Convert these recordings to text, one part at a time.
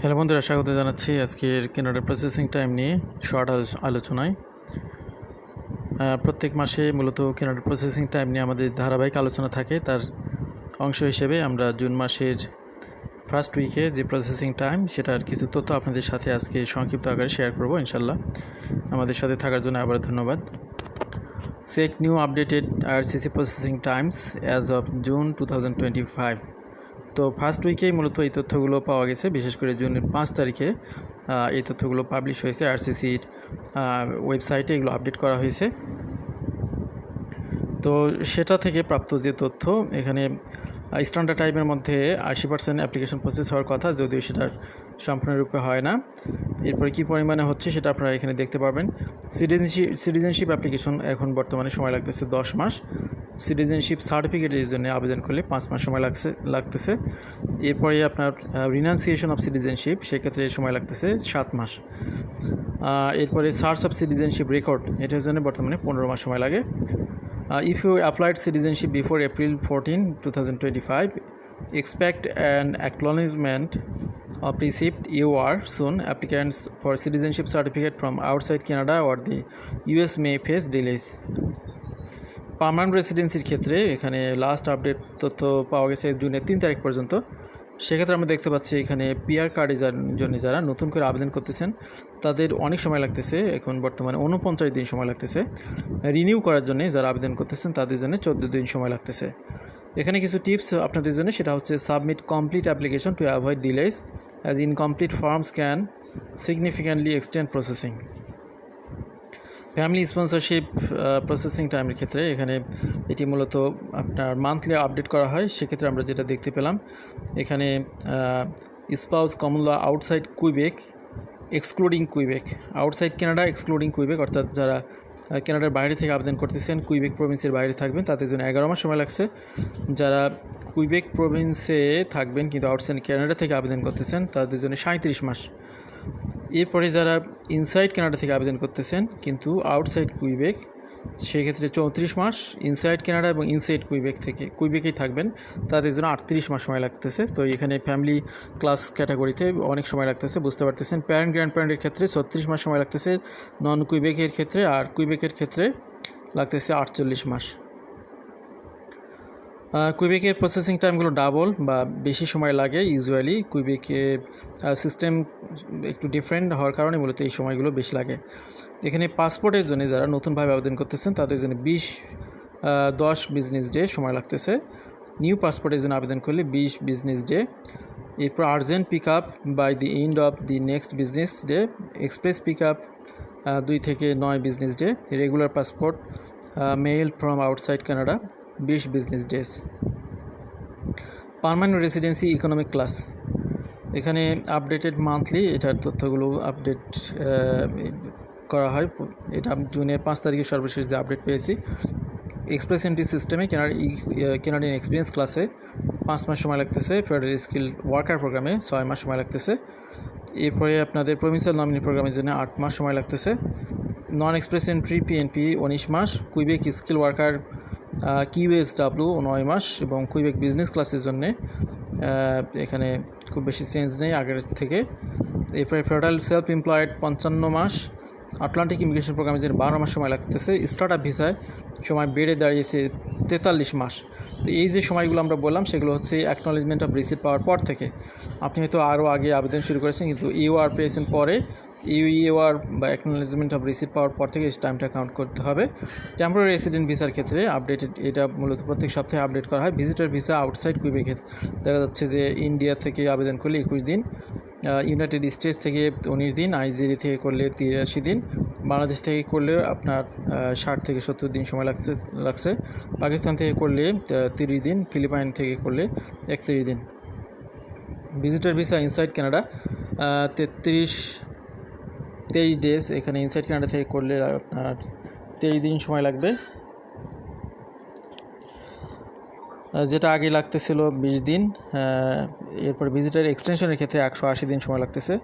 Hello বন্ধুরা, স্বাগত জানাচ্ছি আজকের কেনাডার প্রসেসিং টাইম নিয়ে শর্ট আলো- আলোচনায়। প্রত্যেক মাসে মূলত কেনাডার প্রসেসিং টাইম নিয়ে আমাদের ধারাবাহিক আলোচনা থাকে। তার অংশ হিসেবে আমরা জুন মাসের ফার্স্ট উইকে যে প্রসেসিং টাইম সেটার কিছু তথ্য আপনাদের সাথে আজকে সংক্ষিপ্ত আকারে শেয়ার করব ইনশাল্লাহ। আমাদের সাথে থাকার জন্য আবার ধন্যবাদ। Set new updated RCC processing times as of June two thousand twenty five তো ফার্স্ট উইকেই মূলত এই তথ্যগুলো পাওয়া গেছে। বিশেষ করে জুনের পাঁচ তারিখে এই তথ্যগুলো পাবলিশ হয়েছে। আরসিসির ওয়েবসাইটে এগুলো আপডেট করা হয়েছে। তো সেটা থেকে প্রাপ্ত যে তথ্য, এখানে স্ট্যান্ডার্ড টাইমের মধ্যে আশি পার্সেন্ট অ্যাপ্লিকেশন প্রসেস হওয়ার কথা, যদিও সেটা সম্পূর্ণরূপে হয় না। এরপরে কী পরিমাণে হচ্ছে সেটা আপনারা এখানে দেখতে পারবেন। সিটিজেনশিপ সিটিজেনশিপ অ্যাপ্লিকেশন এখন বর্তমানে সময় লাগতেছে দশ মাস। সিটিজেনশিপ সার্টিফিকেটের জন্য আবেদন করলে পাঁচ মাস সময় লাগছে, লাগতেছে। এরপরে আপনার রিনাউন্সিয়েশন অফ সিটিজেনশিপ সেক্ষেত্রে সময় লাগতেছে সাত মাস। এরপরে সার্চ অফ সিটিজেনশিপ রেকর্ড এটার জন্য বর্তমানে পনেরো মাস সময় লাগে। If you applied citizenship before April 14, 2025, expect an acknowledgement of receipt you are soon. Applicants for citizenship certificate from outside Canada or the US may face delays. Permanent রেসিডেন্সির ক্ষেত্রে এখানে last update তথ্য পাওয়া গেছে জুনের তিন তারিখ পর্যন্ত সেক্ষেত্রে আমরা দেখতে পাচ্ছি এখানে পিআর কার্ডের জন্য যারা নতুন করে আবেদন করতেছেন, তাদের অনেক সময় লাগতেছে। এখন বর্তমানে উনপঞ্চাশ দিন সময় লাগতেছে। রিনিউ করার জন্য যারা আবেদন করতেছেন, তাদের জন্য চোদ্দ দিন সময় লাগতেছে। এখানে কিছু টিপস আপনাদের জন্য, সেটা হচ্ছে submit complete application to avoid delays as incomplete forms can significantly extend processing family sponsorship processing টাইমের ক্ষেত্রে এখানে এটি মূলত আপনার মান্থলি আপডেট করা হয়। সেক্ষেত্রে আমরা যেটা দেখতে পেলাম, এখানে spouse common law outside Quebec excluding Quebec outside Canada excluding Quebec অর্থাৎ যারা কানাডার বাইরে থেকে আবেদন করতেছেন কুইবেক প্রভিন্সের বাইরে থাকবেন, তাদের জন্য এগারো মাস সময় লাগছে। যারা কুইবেক প্রভিন্সে থাকবেন কিন্তু আউটসাইড কানাডা থেকে আবেদন করতেছেন, তাদের জন্য সাঁত্রিশ মাস। এরপরে যারা ইনসাইড কানাডা থেকে আবেদন করতেছেন, কিন্তু আউটসাইড কুইবেক, সেক্ষেত্রে চৌত্রিশ মাস ইনসাইড কানাডা এবং ইনসাইড কুইবেক থেকে, কুইবেকেই থাকবেন। তাদের জন্য আটত্রিশ মাস সময় লাগতেছে। তো এখানে ফ্যামিলি ক্লাস ক্যাটাগরিতে অনেক সময় লাগতেছে, বুঝতে পারতেছেন। প্যারেন্ট, গ্র্যান্ড প্যারেন্টের ক্ষেত্রে ছত্রিশ মাস সময় লাগতেছে নন কুইবেকের ক্ষেত্রে, আর কুইবেকের ক্ষেত্রে লাগতেছে আটচল্লিশ মাস। কুইবেকের প্রসেসিং টাইমগুলো ডাবল বা বেশি সময় লাগে ইউজুয়ালি কুইবেকে সিস্টেম একটু ডিফারেন্ট হওয়ার কারণে মূলত এই সময়গুলো বেশি লাগে। এখানে পাসপোর্টের জন্য যারা নতুনভাবে আবেদন করতেছেন, তাদের জন্য বিশ দশ বিজনেস ডে সময় লাগতেছে। নিউ পাসপোর্টের জন্য আবেদন করলে বিশ বিজনেস ডে এরপর urgent pick up by the end of the next business day express pick up দুই থেকে নয় business day regular passport mail from outside Canada বিশ business days permanent residency economic class এখানে আপডেটেড মান্থলি এটার তথ্যগুলো update করা হয়। এটা জুনের পাঁচ তারিখে সর্বশেষ যে আপডেট পেয়েছি। এক্সপ্রেস এন্ট্রি সিস্টেমে কেনার কেনাডিয়ান এক্সপিরিয়েন্স ক্লাসে পাঁচ মাস সময় লাগতেছে। ফেডারেল স্কিল ওয়ার্কার প্রোগ্রামে ছয় মাস সময় লাগতেছে। এরপরে আপনাদের প্রভিন্সিয়াল নমিনি প্রোগ্রামের জন্য আট মাস সময় লাগতেছে। নন এক্সপ্রেস এন্ট্রি পিএনপি উনিশ মাস। Quebec skill worker QS W নয় মাস, এবং কুইবেক বিজনেস ক্লাসের জন্যে এখানে খুব বেশি চেঞ্জ নেই আগের থেকে। এরপরে ফেডারেল সেলফ এমপ্লয়েড পঞ্চান্ন মাস। আটলান্টিক ইমিগ্রেশন প্রোগ্রামের জন্য বারো মাস সময় লাগতেছে স্টার্ট আপ ভিসায় সময় বেড়ে দাঁড়িয়েছে তেতাল্লিশ মাস। তো এই যে সময়গুলো আমরা বললাম, সেগুলো হচ্ছে অ্যাকনোলেজমেন্ট অফ রিসিট পাওয়ার পর থেকে। আপনি হয়তো আরও আগে আবেদন শুরু করেছেন, কিন্তু ইউআর পেয়েছেন পরে ইউ ইউআর বা অ্যাকনোলেজমেন্ট অফ রিসিট পাওয়ার পর থেকে টাইমটা কাউন্ট করতে হবে। টেম্পোরারি রেসিডেন্ট ভিসার ক্ষেত্রে আপডেটেড এটা মূলত প্রত্যেক সপ্তাহে আপডেট করা হয়। ভিজিটার ভিসা আউটসাইড কুইবেকের দেখা যাচ্ছে যে ইন্ডিয়া থেকে আবেদন করলে একুশ দিন ইউনাইটেড স্টেটস থেকে উনিশ দিন আইজেরি থেকে করলে তিরাশি দিন বাংলাদেশ থেকে করলে আপনার ষাট থেকে সত্তর দিন সময় লাগছে লাগছে। পাকিস্তান থেকে করলে তিরিশ দিন, ফিলিপাইন থেকে করলে একত্রিশ দিন। ভিজিটর ভিসা ইনসাইড কানাডা তেত্রিশ, তেইশ ডেজ এখানে ইনসাইড কানাডা থেকে করলে আপনার তেইশ দিন সময় লাগবে। যেটা আগে লাগতেছিল বিশ দিন এরপর ভিজিটার এক্সটেনশনের ক্ষেত্রে একশো আশি দিন সময় লাগতেছে।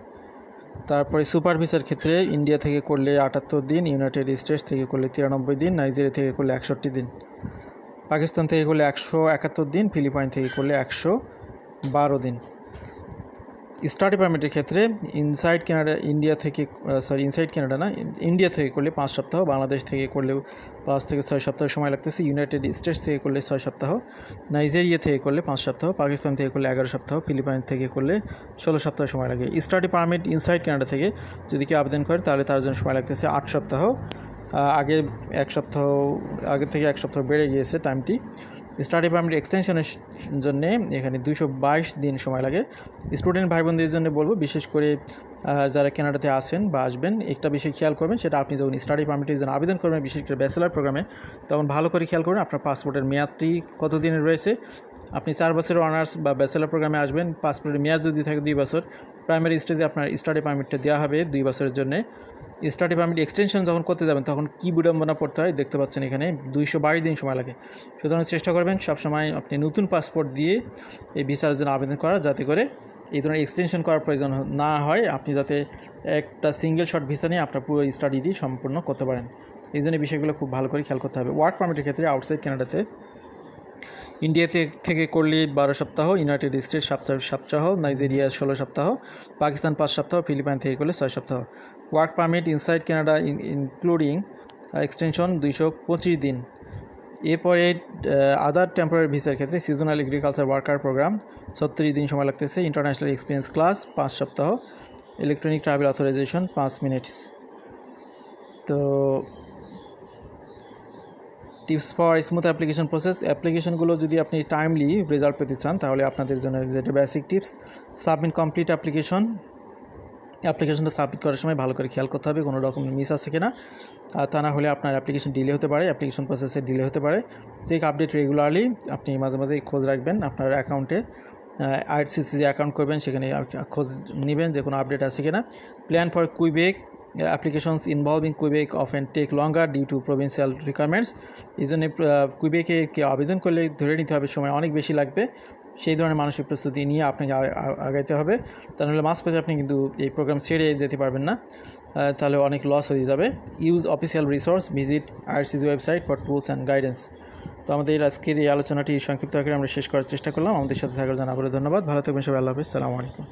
তারপরে সুপার ভিসার ক্ষেত্রে ইন্ডিয়া থেকে করলে আটাত্তর দিন, ইউনাইটেড স্টেটস থেকে করলে তিরানব্বই দিন, নাইজেরিয়া থেকে করলে একষট্টি দিন। পাকিস্তান থেকে করলে একশো একাত্তর দিন, ফিলিপাইন থেকে করলে একশো বারো দিন। স্টাডি পারমিটের ক্ষেত্রে ইনসাইড কানাডা ইন্ডিয়া থেকে সরি ইনসাইড কানাডা না ইন্ডিয়া থেকে করলে পাঁচ সপ্তাহ, বাংলাদেশ থেকে করলেও পাঁচ থেকে ছয় সপ্তাহ সময় লাগতেছে ইউনাইটেড স্টেটস থেকে করলে ছয় সপ্তাহ নাইজেরিয়া থেকে করলে পাঁচ সপ্তাহ পাকিস্তান থেকে করলে এগারো সপ্তাহ ফিলিপাইন থেকে করলে ষোলো সপ্তাহ সময় লাগে। স্টাডি পারমিট ইনসাইড কানাডা থেকে যদি কেউ আবেদন করে, তাহলে তার জন্য সময় লাগতেছে আট সপ্তাহ। আগে এক সপ্তাহ, আগে থেকে এক সপ্তাহ বেড়ে গিয়েছে টাইমটি স্টাডি পারমিট এক্সটেনশনের জন্য এখানে দুশো দিন সময় লাগে। স্টুডেন্ট ভাই বোনদের জন্য বলব, বিশেষ করে যারা কানাডাতে আসেন বা আসবেন, একটা বিষয় খেয়াল করবেন, সেটা আপনি যখন স্টাডি পারমিটের জন্য আবেদন করবেন, বিশেষ করে ব্যাচেলার প্রোগ্রামে তখন ভালো করে খেয়াল করবেন আপনার পাসপোর্টের মেয়াদটি কত দিনের রয়েছে। আপনি চার বছরের অনার্স বা ব্যাচেলার প্রোগ্রামে আসবেন, পাসপোর্টের মেয়াদ যদি থাকে দুই বছর প্রাইমারি স্টেজে আপনার স্টাডি পারমিটটা দেওয়া হবে দুই বছরের জন্য। স্টাডি পারমিট এক্সটেনশন যখন করতে যাবেন, তখন কী বিড়ম্বনা পড়তে হয়। দেখতে পাচ্ছেন এখানে দুইশো বাইশ দিন সময় লাগে। সুতরাং চেষ্টা করবেন সবসময় আপনি নতুন পাসপোর্ট দিয়ে এই ভিসার জন্য আবেদন করা, যাতে করে এই ধরনের এক্সটেনশন করার প্রয়োজন না হয়। আপনি যাতে একটা সিঙ্গেল শর্ট ভিসা নিয়ে আপনার পুরো স্টাডিটি সম্পূর্ণ করতে পারেন। এই জন্য বিষয়গুলো খুব ভালো করে খেয়াল করতে হবে। ওয়ার্ক পারমিটের ক্ষেত্রে আউটসাইড কানাডাতে ইন্ডিয়াতে থেকে করলে বারো সপ্তাহ ইউনাইটেড স্টেটস সপ্তাহ সপ্তাহ নাইজেরিয়া ষোলো সপ্তাহ পাকিস্তান পাঁচ সপ্তাহ ফিলিপাইন থেকে করলে ছয় সপ্তাহ। Work permit inside Canada including extension দুইশো পঁচিশ দিন। এরপরে আদার টেম্পোরারি ভিসার ক্ষেত্রে সিজনাল এগ্রিকালচার ওয়ার্কার প্রোগ্রাম ছত্রিশ দিন সময় লাগতেছে। ইন্টারন্যাশনাল এক্সপিরিয়েন্স ক্লাস পাঁচ সপ্তাহ। ইলেকট্রনিক ট্রাভেল অথরাইজেশন পাঁচ মিনিটস তো tips for smooth application process অ্যাপ্লিকেশনগুলো যদি আপনি টাইমলি রেজাল্ট পেতে চান, তাহলে আপনাদের জন্য যেটা basic tips submit complete application অ্যাপ্লিকেশনটা সাবমিট করার সময় ভালো করে খেয়াল করতে হবে, কোনো রকম মিস আছে কিনা। আর তা না হলে আপনার অ্যাপ্লিকেশন ডিলে হতে পারে, অ্যাপ্লিকেশন প্রসেসে ডিলে হতে পারে। চেক আপডেট রেগুলারলি আপনি মাঝে মাঝে খোঁজ রাখবেন আপনার অ্যাকাউন্টে আইআরসিসি যে অ্যাকাউন্ট করবেন সেখানে খোঁজ নেবেন যে কোনো আপডেট আছে কি না plan for Quebec applications involving Quebec of and take longer due to provincial requirements এই জন্য কুইবেকে আবেদন করলে ধরে নিতে হবে, সময় অনেক বেশি লাগবে। সেই ধরনের মানসিক প্রস্তুতি নিয়ে আপনাকে আগাইতে হবে। তা নাহলে মাস পেতে আপনি কিন্তু এই প্রোগ্রাম ছেড়ে যেতে পারবেন না। তাহলে অনেক লস হয়ে যাবে। Use official resource visit IRCG website for tools and guidance তো আমাদের আজকের এই আলোচনাটি সংক্ষিপ্ত আকারে আমরা শেষ করার চেষ্টা করলাম। আমাদের সাথে থাকার জন্য আবারও ধন্যবাদ। ভালো থাকবেন সবাই। আল্লাহ হাফিজ। সালামু আলাইকুম।